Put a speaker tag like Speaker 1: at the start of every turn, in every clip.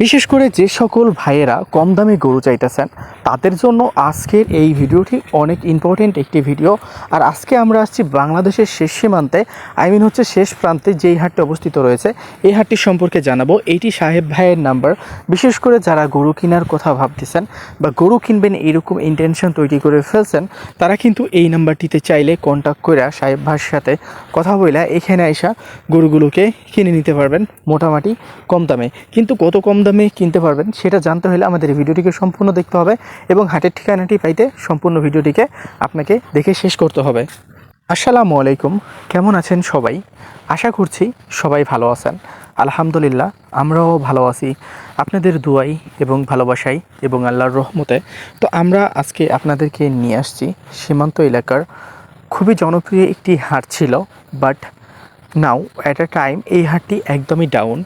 Speaker 1: বিশেষ করে যে সকল ভাইয়েরা কম দামে গরু চাইতেছেন তাদের জন্য আজকের এই ভিডিওটি অনেক ইম্পর্টেন্ট একটি ভিডিও আর আজকে আমরা আসছি বাংলাদেশের শেষ সীমান্তে আই মিন হচ্ছে শেষ প্রান্তে যেই হাটটি অবস্থিত রয়েছে, এই হাটটি সম্পর্কে জানাব। এইটি সাহেব ভাইয়ের নাম্বার বিশেষ করে যারা গরু কেনার কথা ভাবতেছেন বা গরু কিনবেন এইরকম ইন্টেনশন তৈরি করে ফেলছেন, তারা কিন্তু এই নাম্বারটিতে চাইলে কন্ট্যাক্ট করে সাহেব ভাইয়ের সাথে কথা বলে এখানে আইসা গরুগুলোকে কিনে নিতে পারবেন মোটামুটি কম দামে। কিন্তু কত কম দামে কিনতে পারবেন সেটা জানতে হলে আমাদের ভিডিওটিকে সম্পূর্ণ দেখতে হবে। এবং হাটের ঠিকানাটি পাইতে সম্পূর্ণ ভিডিওটিকে আপনাকে দেখে শেষ করতে হবে। আসসালামু আলাইকুম, কেমন আছেন সবাই? আশা করছি সবাই ভালো আছেন। আলহামদুলিল্লাহ, আমরাও ভালো আছি। আপনাদের দুয়াই এবং ভালোবাসাই এবং আল্লাহর রহমতে। তো আমরা আজকে আপনাদেরকে নিয়ে আসছি সীমান্ত এলাকার খুবই জনপ্রিয় একটি হাট ছিল but now at a time এই হাটটি একদমই ডাউন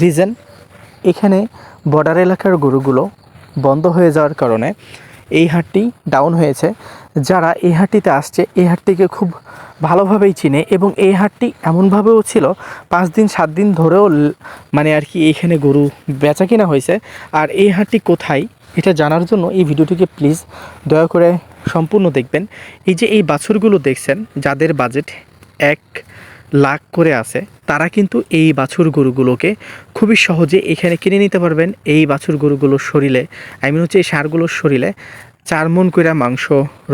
Speaker 1: রিজন এখানে বর্ডার এলাকার গরুগুলো বন্ধ হয়ে যাওয়ার কারণে এই হাটটি ডাউন হয়েছে। যারা এই হাটটিতে আসছে, এই হাটটিকে খুব ভালোভাবেই চিনে এবং এই হাটটি এমনভাবেও ছিল, পাঁচ দিন, সাত দিন ধরেও মানে আর কি এইখানে গরু বেচা কিনা হয়েছে। আর এই হাটটি কোথায়, এটা জানার জন্য এই ভিডিওটিকে প্লিজ দয়া করে সম্পূর্ণ দেখবেন। এই যে এই বাছুরগুলো দেখছেন, যাদের বাজেট এক লাখ করে আছে, তারা কিন্তু এই বাছুর গরুগুলোকে খুবই সহজে এখানে কিনে নিতে পারবেন। এই বাছুর গরুগুলোর শরীরে আই মিন হচ্ছে এই সারগুলোর শরীরে চার মন করে মাংস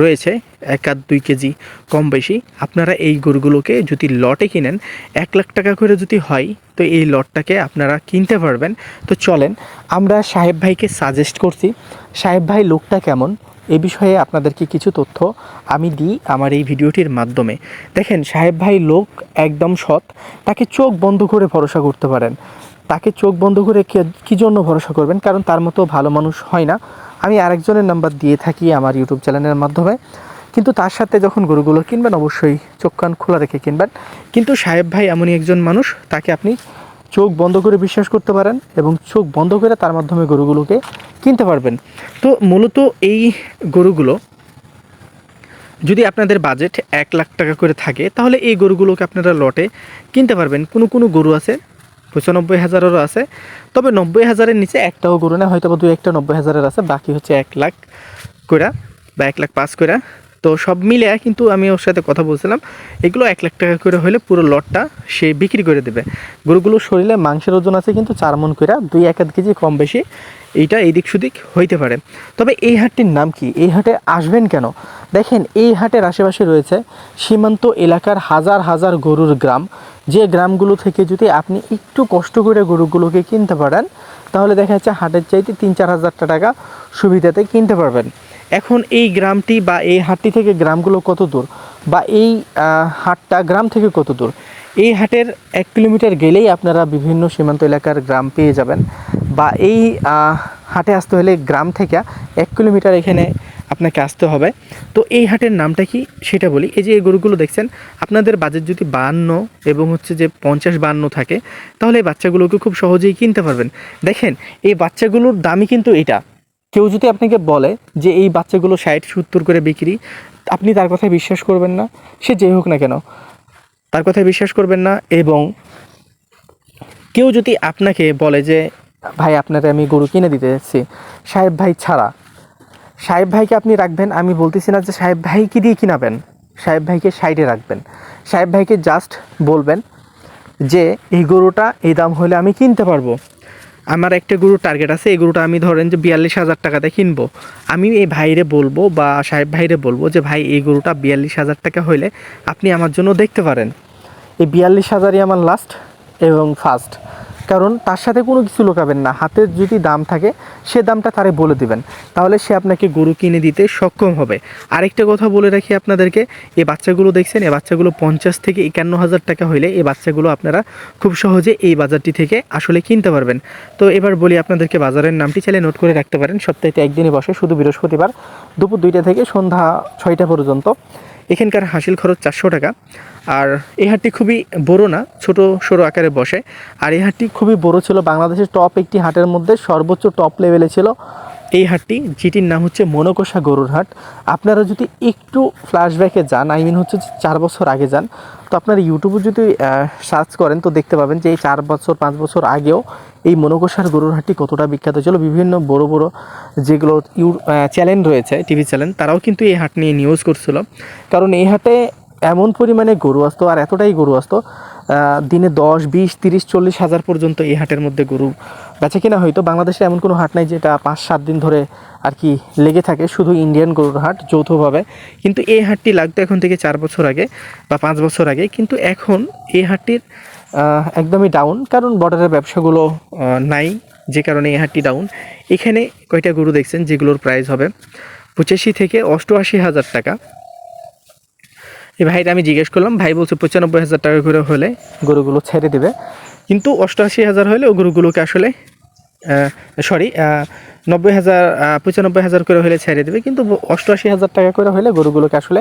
Speaker 1: রয়েছে, এক আধ দুই কেজি কম বেশি। আপনারা এই গরুগুলোকে যদি লটে কিনেন, এক লাখ টাকা করে যদি হয়, তো এই লটটাকে আপনারা কিনতে পারবেন। তো চলেন, আমরা সাহেব ভাইকে সাজেস্ট করছি, সাহেব ভাই, লোকটা কেমন? এ বিষয়ে আপনাদেরকে কিছু তথ্য আমি দিই আমার এই ভিডিওটির মাধ্যমে। দেখেন, সাহেব ভাই লোক একদম সৎ, তাকে চোখ বন্ধ করে ভরসা করতে পারেন। তাকে চোখ বন্ধ করে কি জন্য ভরসা করবেন? কারণ তার মতো ভালো মানুষ হয় না। আমি আরেকজনের নাম্বার দিয়ে থাকি আমার ইউটিউব চ্যানেলের মাধ্যমে। কিন্তু তার সাথে যখন গরুগুলো কিনবেন, অবশ্যই চোখ কান খোলা রেখে কিনবেন। কিন্তু সাহেব ভাই এমনই একজন মানুষ, তাকে আপনি চোখ বন্ধ করে বিশ্বাস করতে পারেন এবং চোখ বন্ধ করে তার মাধ্যমে গরুগুলোকে কিনতে পারবেন। তো মূলত এই গরুগুলো যদি আপনাদের বাজেট এক লাখ টাকা করে থাকে, তাহলে এই গরুগুলোকে আপনারা লটে কিনতে পারবেন। কোনো কোনো গরু আছে পঁচানব্বই হাজারেরও আছে। তবে নব্বই হাজারের নিচে একটাও গরু না হয়তো বা দুই একটা নব্বই হাজারের আছে, বাকি হচ্ছে এক লাখ কইরা বা এক লাখ পাঁচ কইরা। তো সব মিলে কিন্তু আমি ওর সাথে কথা বলছিলাম, এগুলো এক লাখ টাকা করে হলে পুরো লটটা সে বিক্রি করে দেবে। গরুগুলোর শরীরে মাংসের ওজন আছে কিন্তু চার মন কইরা দুই এক আধ কেজি কম বেশি, এইটা এদিক সুদিক হইতে পারে। তবে এই হাটটির নাম কি? এই হাটে আসবেন কেন? দেখেন, এই হাটের আশেপাশে রয়েছে সীমান্ত এলাকার হাজার হাজার গরুর গ্রাম। যে গ্রামগুলো থেকে যদি আপনি একটু কষ্ট করে গরুগুলোকে কিনতে পারেন, তাহলে দেখা যাচ্ছে হাটের চাইতে তিন চার হাজার টাকা সুবিধাতে কিনতে পারবেন। এখন এই গ্রামটি বা এই হাটটি থেকে গ্রামগুলো কত দূর? বা এই হাটটা গ্রাম থেকে কত দূর? এই হাটের এক কিলোমিটার গেলেই আপনারা বিভিন্ন সীমান্ত এলাকার গ্রাম পেয়ে যাবেন। বা এই হাটে আসতে হলে গ্রাম থেকে এক কিলোমিটার এখানে আপনাকে আসতে হবে। তো এই হাটের নামটা কি সেটা বলি। এই যে এই গরুগুলো দেখছেন, আপনাদের বাজেট যদি বাহান্ন এবং হচ্ছে যে পঞ্চাশ বাহান্ন থাকে, তাহলে এই বাচ্চাগুলোকে খুব সহজেই কিনতে পারবেন। দেখেন, এই বাচ্চাগুলোর দামই কিন্তু এটা। কেউ যদি আপনাকে বলে যে এই বাচ্চাগুলো ষাট, সত্তর করে বিক্রি, আপনি তার কথায় বিশ্বাস করবেন না। সে যেই হোক না কেন, তার কথায় বিশ্বাস করবেন না। এবং কেউ যদি আপনাকে বলে যে ভাই আপনাকে আমি গরু কিনে দিতে যাচ্ছি। সাহেব ভাই ছাড়া। সাহেব ভাইকে আপনি রাখবেন, আমি বলতেছি না যে সাহেব ভাই কি দিয়ে কিনাবেন। সাহেব ভাইকে সাইডে রাখবেন। সাহেব ভাইকে জাস্ট বলবেন যে, এই গরুটা এই দাম হলে আমি কিনতে পারব। আমার একটা গরুর টার্গেট আছে, এই গরুটা আমি ধরেন যে বিয়াল্লিশ হাজার টাকাতে কিনবো। আমি এই ভাইরে বলব বা সাহেব ভাইরে বলব যে, ভাই, এই গরুটা বিয়াল্লিশ হাজার টাকা হইলে আপনি আমার জন্য দেখতে পারেন। এই বিয়াল্লিশ হাজারই আমার লাস্ট এবং ফার্স্ট কারণ তার সাথে কোনো কিছু লোকাবেন না। হাতের যদি দাম থাকে, সে দামটা তারে বলে দিবেন। তাহলে সে আপনাকে গরু কিনে দিতে সক্ষম হবে। আরেকটা কথা বলে রাখি আপনাদেরকে এই বাচ্চাগুলো দেখছেন এই বাচ্চাগুলো পঞ্চাশ থেকে একান্ন হাজার টাকা হইলে এই বাচ্চাগুলো আপনারা খুব সহজে এই বাজারটি থেকে আসলে কিনতে পারবেন। তো এবার বলি আপনাদেরকে বাজারের নামটি, চাইলে নোট করে রাখতে পারেন। সপ্তাহে একদিনে বসে, শুধু বৃহস্পতিবার দুপুর দুইটা থেকে সন্ধ্যা ছয়টা পর্যন্ত। এখানকার হাসিল খরচ চারশো টাকা। আর এই হাটটি খুবই বড় না, ছোট সরু আকারে বসে। আর এই হাটটি খুবই বড় ছিল, বাংলাদেশের টপ একটি হাটের মধ্যে সর্বোচ্চ টপ লেভেলে ছিল। এই হাটটি, যেটির নাম হচ্ছে মনকষা গরুর হাট। আপনারা যদি একটু ফ্ল্যাশব্যাকে যান আই মিন হচ্ছে চার বছর আগে যান, তো আপনারা ইউটিউবে যদি সার্চ করেন, তো দেখতে পাবেন যে এই চার বছর, পাঁচ বছর আগেও এই মনকষার গরুর হাটটি কতটা বিখ্যাত ছিল। বিভিন্ন বড় বড় যেগুলো ইউ চ্যানেল রয়েছে টিভি চ্যানেল তারাও কিন্তু এই হাট নিয়ে নিউজ করছিল। কারণ এই হাটে এমন পরিমাণে গরু আসতো, আর এতটাই গরু আসতো দিনে দশ, বিশ, তিরিশ, চল্লিশ হাজার পর্যন্ত এই হাটের মধ্যে গরু বেচা কিনা হয়তো। বাংলাদেশে এমন কোনো হাট নাই যেটা পাঁচ, সাত দিন ধরে আর কি লেগে থাকে, শুধু ইন্ডিয়ান গরুর হাট যৌথভাবে। কিন্তু এই হাটটি লাগতো এখন থেকে চার বছর আগে বা পাঁচ বছর আগে। কিন্তু এখন এই হাটটির একদমই ডাউন কারণ বর্ডারের ব্যবসাগুলো নাই, যে কারণে এই হাটটি ডাউন এখানে কয়টা গরু দেখছেন, যেগুলোর প্রাইস হবে? পঁচাশি থেকে অষ্টআশি হাজার টাকা। এই ভাইটা আমি জিজ্ঞেস করলাম, ভাই বলছে পঁচানব্বই হাজার টাকা করে হলে গরুগুলো ছেড়ে দেবে। কিন্তু অষ্টআশি হাজার হলে ও গরুগুলোকে আসলে সরি নব্বই হাজার পঁচানব্বই হাজার করে হলে ছেড়ে দেবে। কিন্তু অষ্টআশি হাজার টাকা করে হলে গরুগুলোকে আসলে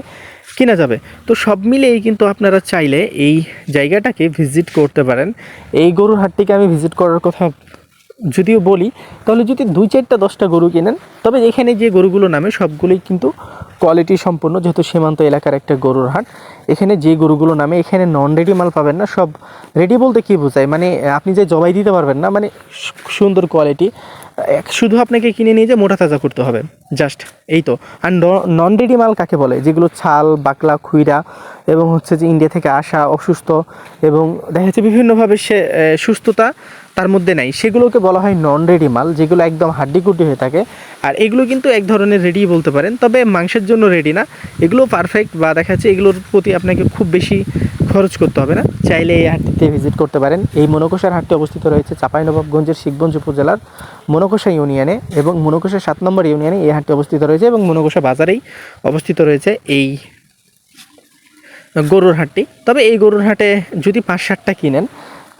Speaker 1: কিনা যাবে। তো সব মিলেই কিন্তু আপনারা চাইলে এই জায়গাটাকে ভিজিট করতে পারেন। এই গরুর হাটটিকে আমি ভিজিট করার কথা যদিও বলি, তাহলে যদি দুই চারটা দশটা গরু কেনেন, তবে এখানে যে গরুগুলো নামে সবগুলোই কিন্তু কোয়ালিটি সম্পূর্ণ, যেহেতু সীমান্ত এলাকার একটা গরুর হাট, এখানে যে গরুগুলো নামে, এখানে নন রেডি মাল পাবেন না, সব রেডি বলতে কী বোঝায়? মানে আপনি যে জবাই দিতে পারবেন না মানে সুন্দর কোয়ালিটি শুধু আপনাকে কিনে নিয়ে যে মোটা তাজা করতে হবে। জাস্ট এই তো। আর নন রেডি মাল কাকে বলে? যেগুলো ছাল, বাকলা, খুইরা এবং হচ্ছে যে ইন্ডিয়া থেকে আসা অসুস্থ এবং দেখা যাচ্ছে বিভিন্নভাবে সে সুস্থতা তার মধ্যে নাই। সেগুলোকে বলা হয় নন রেডি মাল যেগুলো একদম হাড্ডিকুটি হয়ে থাকে। আর এগুলো কিন্তু এক ধরনের রেডি বলতে পারেন, তবে মাংসের জন্য রেডি না। এগুলো পারফেক্ট বা দেখা যাচ্ছে এগুলোর প্রতি আপনাকে খুব বেশি খরচ করতে হবে না। চাইলে এই হাটটিতে ভিজিট করতে পারেন। এই মনোকোষার হাটটি অবস্থিত রয়েছে চাঁপাইনবাবগঞ্জের শিখগঞ্জ উপজেলার মনোকোষা ইউনিয়নে এবং মনোকোষা সাত নম্বর ইউনিয়নে এই হাটটি অবস্থিত রয়েছে এবং মনোকোষা বাজারেই অবস্থিত রয়েছে এই গরুর হাটটি। তবে এই গরুর হাটে যদি পাঁচ ষাটটা কিনেন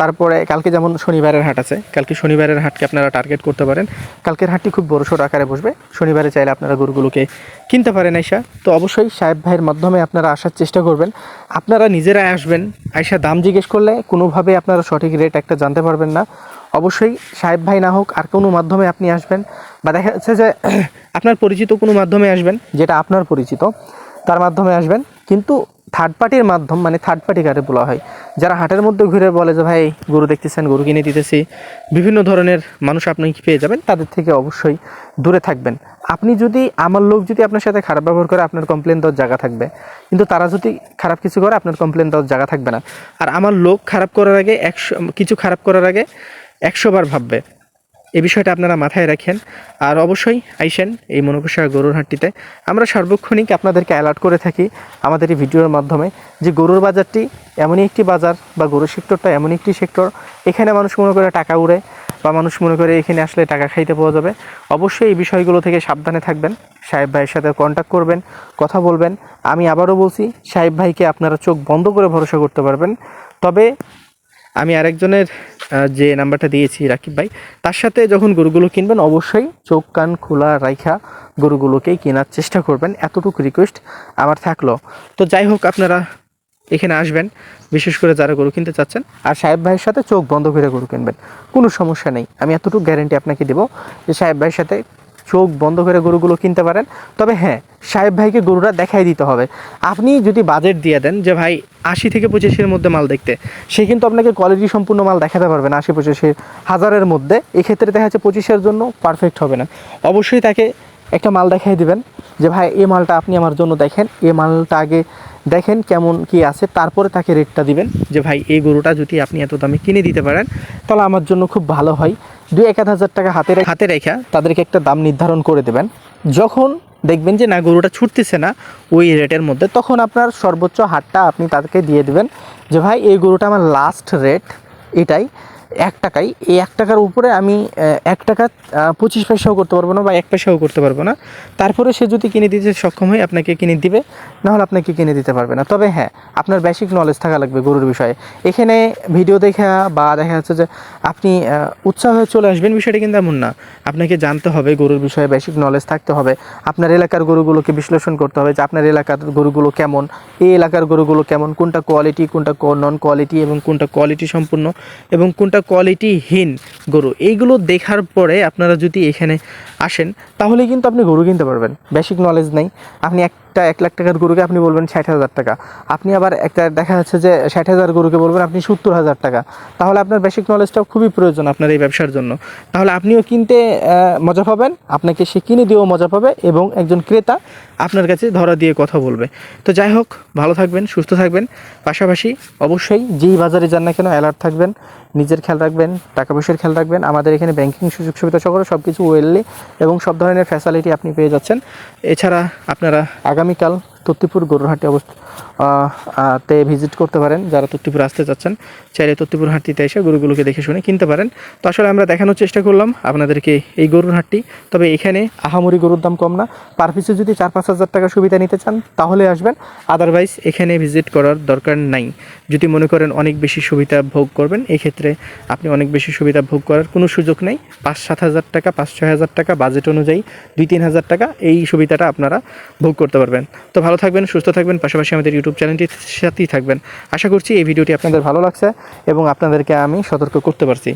Speaker 1: তারপরে কালকে যেমন শনিবারের হাট আছে, কালকে শনিবারের হাটকে আপনারা টার্গেট করতে পারেন। কালকের হাটটি খুব বড়সড় আকারে বসবে। শনিবারে চাইলে আপনারা গরুগুলোকে কিনতে পারেন আইসা। তো অবশ্যই সাহেব ভাইয়ের মাধ্যমে আপনারা আসার চেষ্টা করবেন। আপনারা নিজেরাই আসবেন, আইসা দাম জিজ্ঞেস করলে কোনোভাবে আপনারা সঠিক রেট একটা জানতে পারবেন না। অবশ্যই সাহেব ভাই না হোক, আর কোনো মাধ্যমে আপনি আসবেন, বা দেখা যাচ্ছে যে আপনার পরিচিত কোনো মাধ্যমে আসবেন, যেটা আপনার পরিচিত, তার মাধ্যমে আসবেন। কিন্তু থার্ড পার্টির মাধ্যম মানে থার্ড পার্টি কারে বলা হয়, যারা হাটের মধ্যে ঘুরে বলে যে, ভাই, গরু দেখতেছেন, গরু কিনে দিতেছি। বিভিন্ন ধরনের মানুষ আপনি পেয়ে যাবেন? তাদের থেকে অবশ্যই দূরে থাকবেন। আপনি যদি, আমার লোক যদি আপনার সাথে খারাপ ব্যবহার করে, আপনার কমপ্লেন দেওয়ার জায়গা থাকবে। কিন্তু তারা যদি খারাপ কিছু করে, আপনার কমপ্লেন দেওয়ার জায়গা থাকবে না। আর আমার লোক খারাপ করার আগে একশো, কিছু খারাপ করার আগে একশোবার ভাববে এই বিষয়টা আপনারা মাথায় রাখেন। আর অবশ্যই আইসেন এই মনোকষা গরুর হাটটিতে। আমরা সার্বক্ষণিক আপনাদেরকে অ্যালার্ট করে থাকি আমাদের এই ভিডিওর মাধ্যমে যে গরুর বাজারটি এমনই একটি বাজার বা গরুর সেক্টরটা এমন একটি সেক্টর এখানে মানুষ মনে করে টাকা উড়ে বা মানুষ মনে করে এখানে আসলে টাকা খাইতে পাওয়া যাবে। অবশ্যই এই বিষয়গুলো থেকে সাবধানে থাকবেন। সাহেব ভাইয়ের সাথে কন্ট্যাক্ট করবেন, কথা বলবেন। আমি আবারও বলছি, সাহেব ভাইকে আপনারা চোখ বন্ধ করে ভরসা করতে পারবেন। তবে আমি আরেকজনের যে নাম্বারটা দিয়েছি রাকিব ভাই, তার সাথে যখন গরুগুলো কিনবেন, অবশ্যই চোখ, কান খোলা রাইখা গরুগুলোকেই কেনার চেষ্টা করবেন। এতটুকু রিকোয়েস্ট আমার থাকল। তো যাই হোক, আপনারা এখানে আসবেন, বিশেষ করে যারা গরু কিনতে চাচ্ছেন, আর সাহেব ভাইয়ের সাথে চোখ বন্ধ করে গরু কিনবেন। কোনো সমস্যা নেই। আমি এতটুকু গ্যারেন্টি আপনাকে দেবো যে সাহেব ভাইয়ের সাথে চোখ বন্ধ করে গরুগুলো কিনতে পারেন। তবে হ্যাঁ সাহেব ভাইকে গরুটা দেখাই দিতে হবে। আপনি যদি বাজেট দিয়ে দেন যে, ভাই, আশি থেকে পঁচিশের মধ্যে মাল দেখতে। সে কিন্তু আপনাকে কোয়ালিটি সম্পূর্ণ মাল দেখাতে পারবে না, আশি, পঁচিশে হাজারের মধ্যে। এক্ষেত্রে দেখা যাচ্ছে পঁচিশের জন্য পারফেক্ট হবে না। অবশ্যই তাকে একটা মাল দেখাই দিবেন যে, ভাই, এই মালটা আপনি আমার জন্য দেখেন। এই মালটা আগে দেখেন কেমন কি আছে। তারপরে তাকে রেটটা দিবেন যে, ভাই, এই গরুটা যদি আপনি এত দামে কিনে দিতে পারেন, তাহলে আমার জন্য খুব ভালো হয়। দুই এক হাজার টাকা হাতে হাতে রেখা তাদেরকে একটা দাম নির্ধারণ করে দেবেন। যখন দেখবেন যে না গরুটা ছুটতেছে না ওই রেটের মধ্যে তখন আপনার সর্বোচ্চ হারটা আপনি তাদেরকে দিয়ে দেবেন যে ভাই এই গরুটা আমার লাস্ট রেট এটাই। এক টাকাই। এই এক টাকার উপরে আমি এক টাকা পঁচিশ পয়সাও করতে পারব না বা এক পয়সাও করতে পারব না। তারপরে সে যদি কিনে দিতে সক্ষম হয়, আপনাকে কিনে দিবে। নাহলে আপনাকে কিনে দিতে পারবে না। তবে হ্যাঁ আপনার বেসিক নলেজ থাকা লাগবে গরুর বিষয়ে। এখানে ভিডিও দেখা বা দেখা যাচ্ছে যে আপনি উৎসাহ হয়ে চলে আসবেন, বিষয়টা কিন্তু এমন না। আপনাকে জানতে হবে গরুর বিষয়ে বেসিক নলেজ থাকতে হবে। আপনার এলাকার গরুগুলোকে বিশ্লেষণ করতে হবে যে আপনার এলাকার গরুগুলো কেমন, এই এলাকার গরুগুলো কেমন, কোনটা কোয়ালিটি কোনটা নন কোয়ালিটি এবং কোনটা কোয়ালিটি সম্পূর্ণ এবং কোনটা কোয়ালিটিহীন গরু। এইগুলো দেখার পরে আপনারা যদি এখানে আসেন, তাহলে কিন্তু আপনি গরু কিনতে পারবেন। বেসিক নলেজ নেই। আপনি একটা এক লাখ টাকার গরুকে আপনি বলবেন ষাট হাজার টাকা। আপনি আবার একটা দেখা যাচ্ছে যে ষাট হাজার গরুকে বলবেন আপনি সত্তর হাজার টাকা। তাহলে আপনার বেসিক নলেজটাও খুবই প্রয়োজন আপনার এই ব্যবসার জন্য। তাহলে আপনিও কিনতে মজা পাবেন, আপনাকে সে কিনে দিয়েও মজা পাবে এবং একজন ক্রেতা আপনার কাছে ধরা দিয়ে কথা বলবে। তো যাই হোক, ভালো থাকবেন, সুস্থ থাকবেন। পাশাপাশি অবশ্যই যেই বাজারে যান না কেন অ্যালার্ট থাকবেন, নিজের খেয়াল রাখবেন, টাকা পয়সার খেয়াল রাখবেন। আমাদের এখানে ব্যাংকিং সুযোগ সুবিধা সকল সব কিছু ওয়েললি এবং সব ধরনের ফ্যাসিলিটি আপনি পেয়ে যাচ্ছেন। এছাড়া আপনারা আগামীকাল তত্তিপুর গরুরহাটি অবস্থা তে ভিজিট করতে পারেন। যারা তত্তিপুর আসতে চাচ্ছেন, চাইলে তত্তিপুর হাটটিতে এসে গরুগুলোকে দেখে শুনে কিনতে পারেন। তো আসলে আমরা দেখানোর চেষ্টা করলাম আপনাদেরকে এই গরুর হাটটি তবে এখানে আহামরি গরুর দাম কম না। পার পিছু যদি চার পাঁচ হাজার টাকা সুবিধা নিতে চান, তাহলে আসবেন। আদারওয়াইজ এখানে ভিজিট করার দরকার নাই। যদি মনে করেন অনেক বেশি সুবিধা ভোগ করবেন এই ক্ষেত্রে আপনি অনেক বেশি সুবিধা ভোগ করার কোনো সুযোগ নেই। পাঁচ সাত হাজার টাকা, পাঁচ ছয় হাজার টাকা বাজেট অনুযায়ী দুই তিন হাজার টাকা, এই সুবিধাটা আপনারা ভোগ করতে পারবেন। তো ভালো থাকবেন, সুস্থ থাকবেন, পাশাপাশি আমাদের ইউটিউব চ্যানেলটির সাথেই থাকবেন। আশা করছি এই ভিডিওটি আপনাদের ভালো লাগছে এবং আপনাদেরকে আমি সতর্ক করতে পারছি।